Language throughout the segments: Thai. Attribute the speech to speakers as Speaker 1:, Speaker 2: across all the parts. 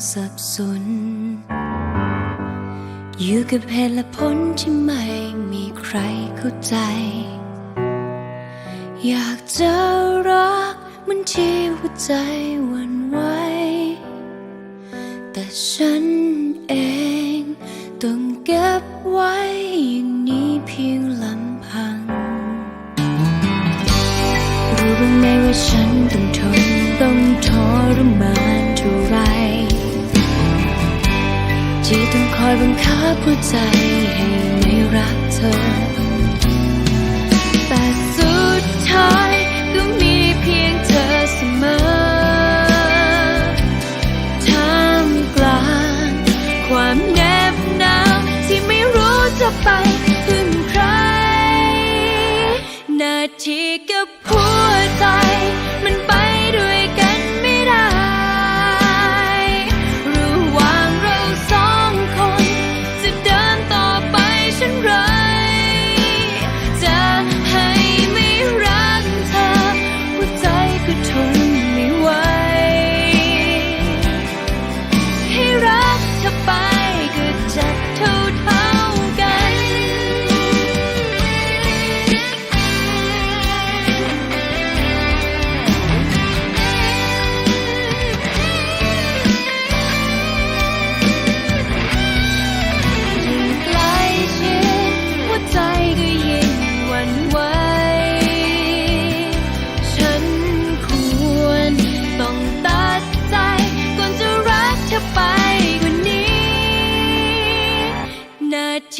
Speaker 1: สับสน อยู่กับเหตุและผลที่ไม่มีใครเข้าใจ อยากจะรักเหมันที่หัวใจวันไหวแต่ฉันเองต้องเก็บไว้อย่างนี้เพียงลำพัง รู้บ้างไหมว่าฉันต้องทนต้องทรมาน บับหัวใจให้ไม่รักเธอ แต่สุดท้ายก็มีเพียงเธอเสมอท่ามกลางความแนบหนาวที่ไม่รู้จะไป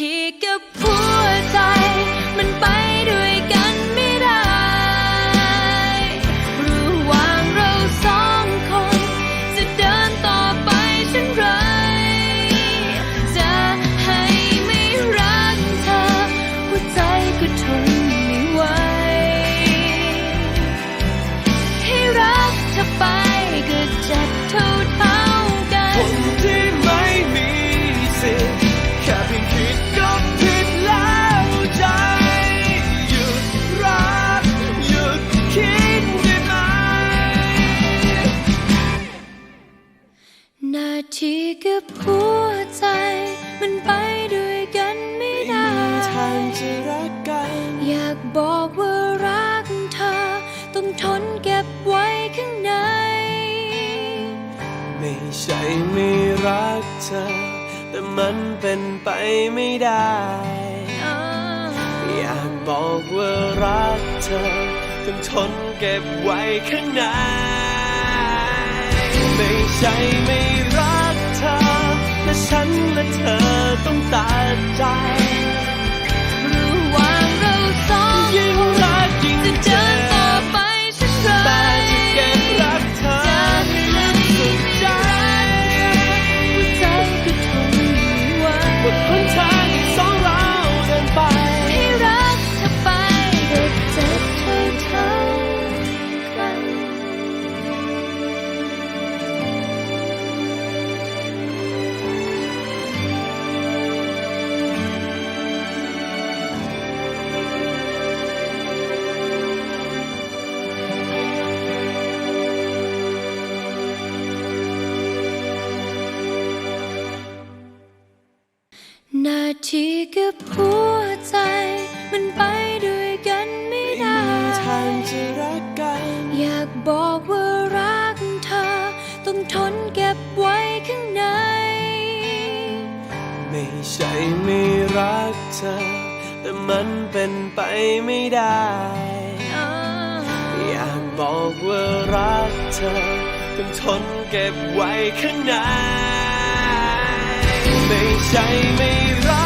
Speaker 1: นา กับหัวใจ มันไปด้วยกันไม่ไม่ได้มีทา
Speaker 2: งจะรักกัน
Speaker 1: อยากบอกว่ารักเธอ ต้องทนเก็บไว้ข้างใน
Speaker 2: ไม่ใช่ไม่รักเธอ แต่มันเป็นไปไม่ได้ อยากบอกว่ารักเธอ ต้องทนเก็บไว้ข้างใน ไม่ใช่ไม่ และเธอต้องตัดใจ
Speaker 1: ทีกับหัวใจ มันไปด้วยกันไม่
Speaker 2: ไม่
Speaker 1: ได้
Speaker 2: มีทางจะรักกัน
Speaker 1: อยากบอกว่ารักเธอ ต้องทนเก็บไว้ข้างใน
Speaker 2: ไม่ใช่ไม่รักเธอ แต่มันเป็นไปไม่ได้ อยากบอกว่ารักเธอ ต้องทนเก็บไว้ข้างใน ไม่ใช่ไม่รัก